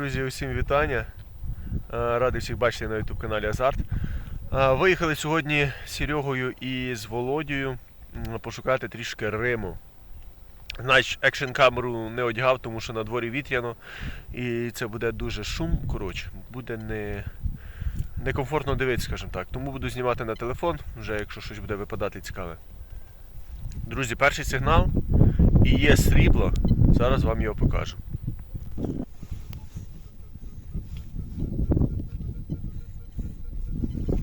Друзі, усім вітання. Е, Радий всіх бачити на YouTube каналі Азарт. Е, Виїхали сьогодні з Серегою і з Володією пошукати трішки Риму. Знаєш, екшн камеру не одягав, тому що на дворі вітряно. І це буде дуже шум. Коротше, буде не, некомфортно дивитися, скажімо так. Тому буду знімати на телефон, вже якщо щось буде випадати цікаве. Друзі, перший сигнал і є срібло. Зараз вам його покажу.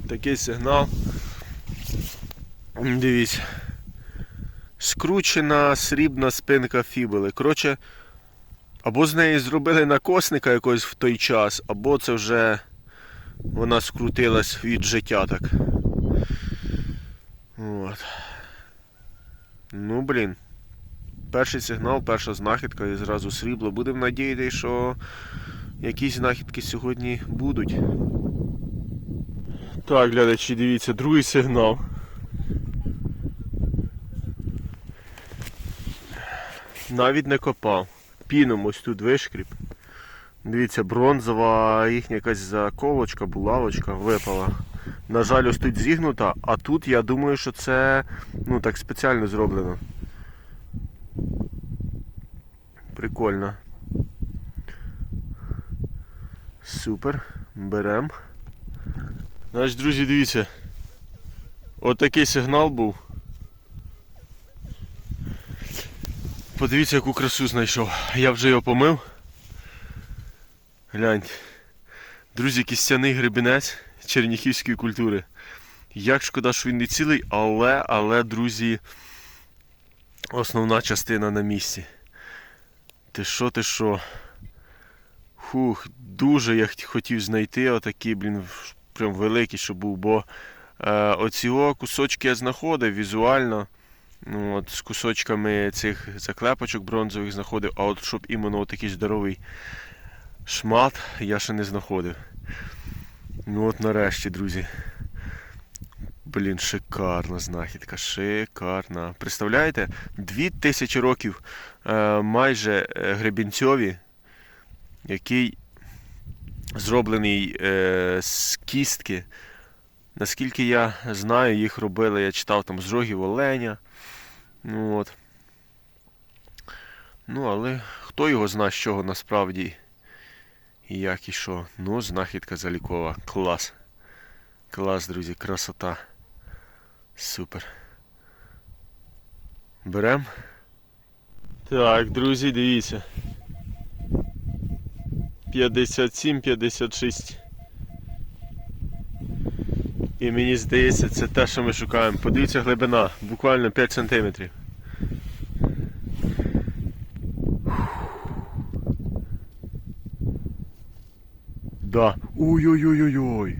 Такий сигнал. Дивіться. Скручена срібна спинка фібули. Коротше, або з неї зробили накосника якогось в той час, або це вже вона скрутилась від життя так. От. Ну, блін. Перший сигнал, перша знахідка і зразу срібло. Будемо надіятися, що якісь знахідки сьогодні будуть. Так, глядачі, дивіться, другий сигнал. Навіть не копав. Піном ось тут вишкріп. Дивіться, бронзова їхня якась заколочка, булавочка випала. На жаль, ось тут зігнута, а тут я думаю, що це ну так спеціально зроблено. Прикольно. Супер. Берем. Значить, друзі, дивіться. Отакий сигнал був. Подивіться, яку красу знайшов. Я вже його помив. Гляньте. Друзі, кістяний гребінець черніхівської культури. Як шкода, що він не цілий, але, але, друзі, основна частина на місці. Ти що, ти що? Хух, дуже я хотів знайти отакий, блін, прям великий, щоб був, бо е, оці кусочки я знаходив візуально. Ну, от, з кусочками цих заклепочок бронзових знаходив, а от щоб іменно такий здоровий шмат я ще не знаходив. Ну от нарешті, друзі. Блін, шикарна знахідка, шикарна. Представляєте? Дві тисячі років е, майже е, гребінцьові, який зроблений е, з кістки. Наскільки я знаю, їх робили, я читав там з рогів оленя. Ну от. Ну, але хто його зна, з чого насправді і як і що. Ну, знахідка залікова. Клас. Клас, друзі, красота. Супер. Берем. Так, друзі, дивіться. 57-56. І мені здається, це те, що ми шукаємо. Подивіться глибина, буквально 5 см. Да. Ой-ой-ой-ой-ой.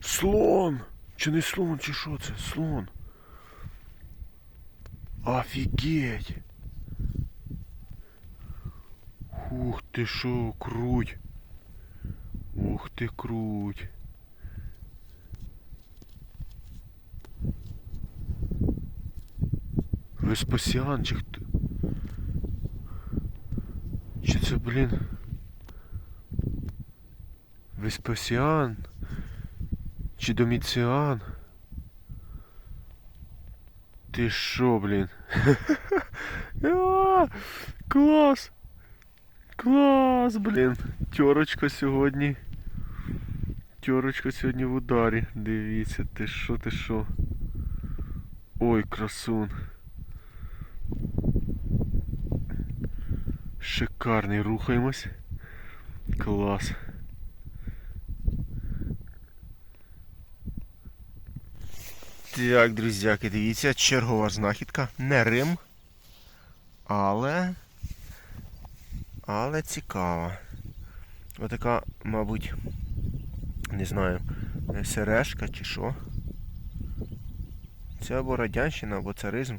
Слон! Чи не слон, чи що це? Слон. Офігеть! Ух ти шо, круть. Ух ти круть. Веспасіан чи хто? Чи це, блін? Веспасіан? Чи Доміціан? Ти шо, блін? Клас! Клас, блін! Тьорочка сьогодні. Тьорочка сьогодні в ударі. Дивіться, ти що, ти що? Ой, красун. Шикарний, рухаємось. Клас. Так, друзяки, дивіться, чергова знахідка. Не Рим. Але. Але цікава. Отака, мабуть, не знаю, сережка чи що. Це або радянщина, або царизм.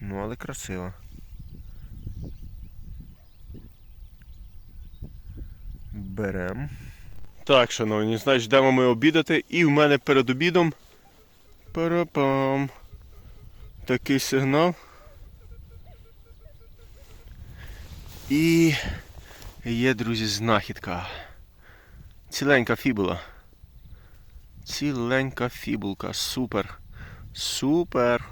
Ну, але красиво. Берем. Так, шановні, значить, йдемо ми обідати. І в мене перед обідом. Парапам. Такий сигнал. І є, друзі, знахідка. Ціленька фібула. Ціленька фібулка. Супер. Супер.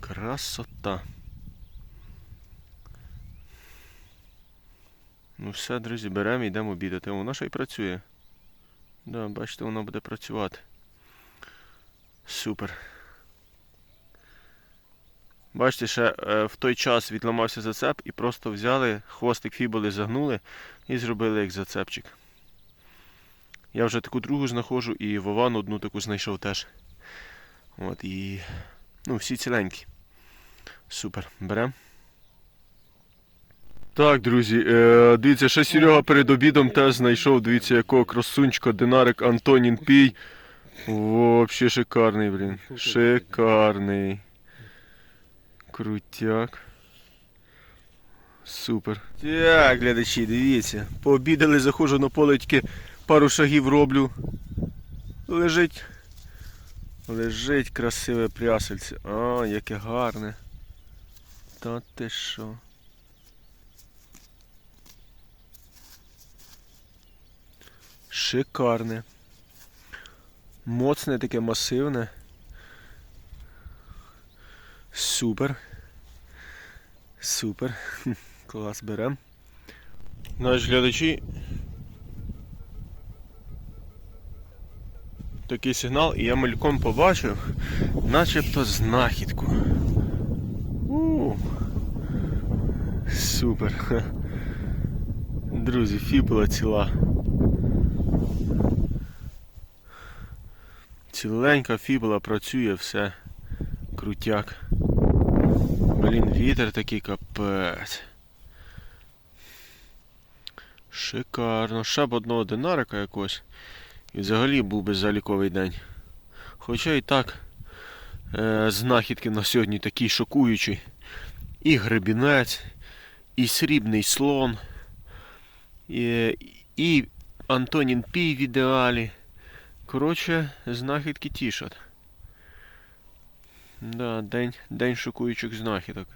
Красота. Ну все, друзі, беремо і йдемо обідати. Воно ще й працює. Да, бачите, воно буде працювати. Супер. Бачите, ще е, в той час відламався зацеп і просто взяли хвостик фібули, загнули і зробили як зацепчик. Я вже таку другу знаходжу і Вовану одну таку знайшов теж. От і. Ну, всі ціленькі. Супер. Берем. Так, друзі, е, дивіться, ще Серега перед обідом теж знайшов, дивіться, якого красунчика, динарик Антонін Пій. Вообще шикарний, блін. Шикарний. Крутяк. Супер. Так, глядачі, дивіться. Пообідали, заходжу на поле, тільки пару шагів роблю. Лежить. Лежить красиве прясельце. А, яке гарне. Та ти що? Шикарне. Моцне таке масивне. Супер. Супер. Клас берем. Наші глядачі. Такий сигнал, і я мельком побачив, начебто знахідку. У, Супер. Друзі, фібула ціла. Ціленька фібула працює, все. Крутяк. Блін, вітер такий капець. Шикарно. Ще б одного динарика якось. І взагалі був би заліковий день. Хоча і так, е, знахідки на сьогодні такі шокуючі. І гребінець, і срібний слон, і, і Антонін Пій в ідеалі. Коротше, знахідки тішать. Да, день, день шокуючих знахідок.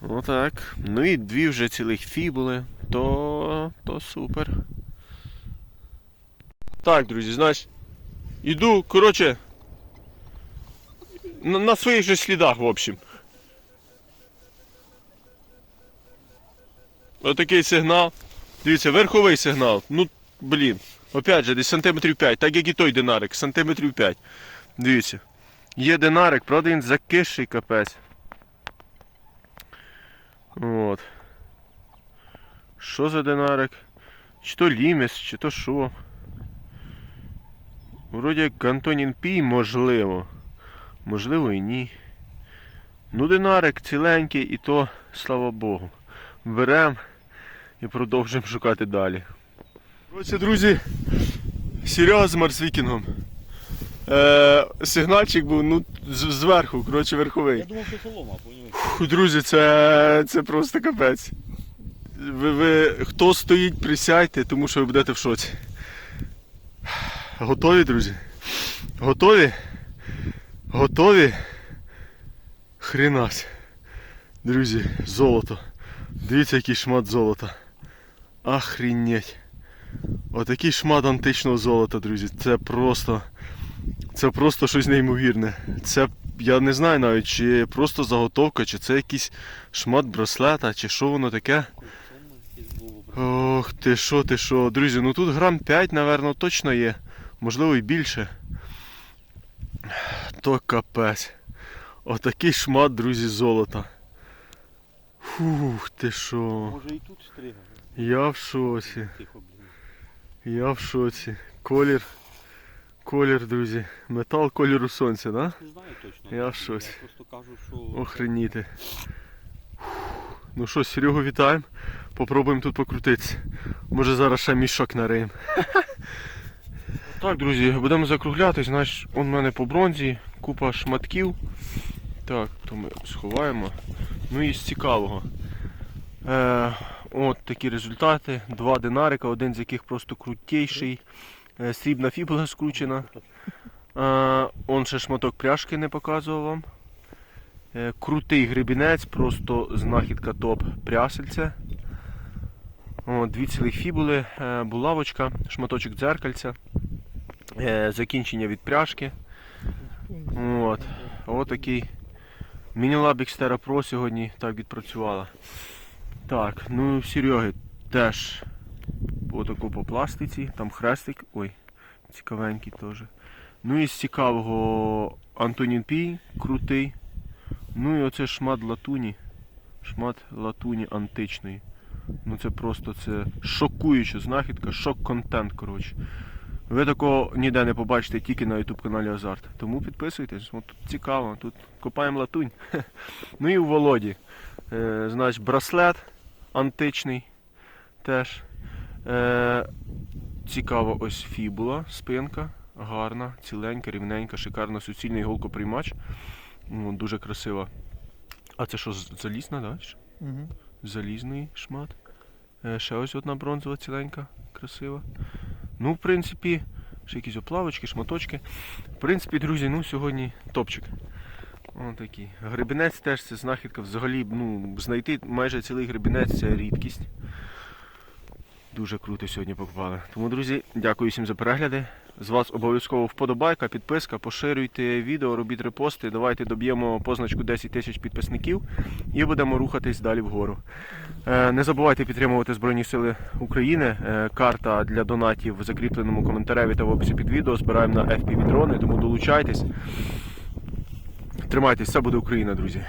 Отак. Ну і дві вже цілих фібули, то, то супер. Так, друзі, значить, іду, коротше, на, на своїх же слідах, в общем. Отакий сигнал. Дивіться, верховий сигнал. Ну, блін. Опять же, десь сантиметрів 5, так як і той динарик, сантиметрів 5. Дивіться. Є динарик, правда він закисший капець. От. Що за динарик? Чи то ліміс, чи то що? Вроді як Антонін Пій, можливо. Можливо і ні. Ну, динарик ціленький і то, слава Богу. Берем і продовжуємо шукати далі. Коротше, друзі, Серега з Марсвікінгом. Е, сигнальчик був ну, зверху, коротше, верховий. Я думав, що солома. Фу, Друзі, це, це просто капець. Ви, ви, хто стоїть, присядьте, тому що ви будете в шоці. Готові, друзі? Готові? Готові? Хренась. Друзі, золото. Дивіться, який шмат золота. Охренеть. Отакий шмат античного золота, друзі. Це просто. Це просто щось неймовірне. Це я не знаю навіть, чи просто заготовка, чи це якийсь шмат браслета, чи що воно таке. Ох, ти що, ти що. Друзі, ну тут грам 5, напевно, точно є. Можливо і більше. То капець. Отакий шмат, друзі, золота. Фух, ти що. Може і тут стрига. Я в шоці. Тихо. Я в шоці. Колір. Колір, друзі. Метал кольору сонця, да? Не знаю точно. Я в шоці. Я просто кажу, що... Охреніти. Ну що, Серегу вітаємо. Попробуємо тут покрутитися. Може зараз ще мішок нариємо. Так, друзі, будемо закруглятись. Значить, он в мене по бронзі, купа шматків. Так, то ми сховаємо. Ну і з цікавого. Е, от такі результати. Два динарика, один з яких просто крутейший. Е, срібна фібула скручена. Е, он ще шматок пряжки не показував вам. Е, Крутий гребінець, просто знахідка топ прясельце. О, дві цілих фібули, булавочка, шматочок дзеркальця, закінчення від пряжки. От. Отакий. Мінілаб Xterra Pro сьогодні так відпрацювала. Так, ну в Сереги теж отаку по пластиці, там хрестик. Ой, цікавенький теж. Ну і з цікавого Антонін Пій, крутий. Ну і оце шмат латуні. Шмат латуні античної. Ну це просто це шокуюча знахідка, шок-контент, коротше. Ви такого ніде не побачите тільки на YouTube каналі Азарт. Тому підписуйтесь, тут цікаво, тут копаємо латунь. Ну і у Володі. Е, значить, браслет античний теж. Е, цікаво, ось фібула, спинка, гарна, ціленька, рівненька, шикарна, суцільний голкоприймач. Ну, дуже красива. А це що, залізна, да? Угу. залізний шмат. Е, Ще ось одна бронзова ціленька, красива. Ну, в принципі, ще якісь оплавочки, шматочки. В принципі, друзі, ну сьогодні топчик. Ось такий. Гребінець теж це знахідка. Взагалі, ну, знайти майже цілий гребінець це рідкість. Дуже круто сьогодні покупали. Тому, друзі, дякую всім за перегляди. З вас обов'язково вподобайка, підписка, поширюйте відео, робіть репости. Давайте доб'ємо позначку 10 тисяч підписників і будемо рухатись далі вгору. Е, Не забувайте підтримувати Збройні Сили України. Е, Карта для донатів в закріпленому коментареві та в описі під відео. Збираємо на FPV дрони, тому долучайтесь. Тримайтесь, все буде Україна, друзі.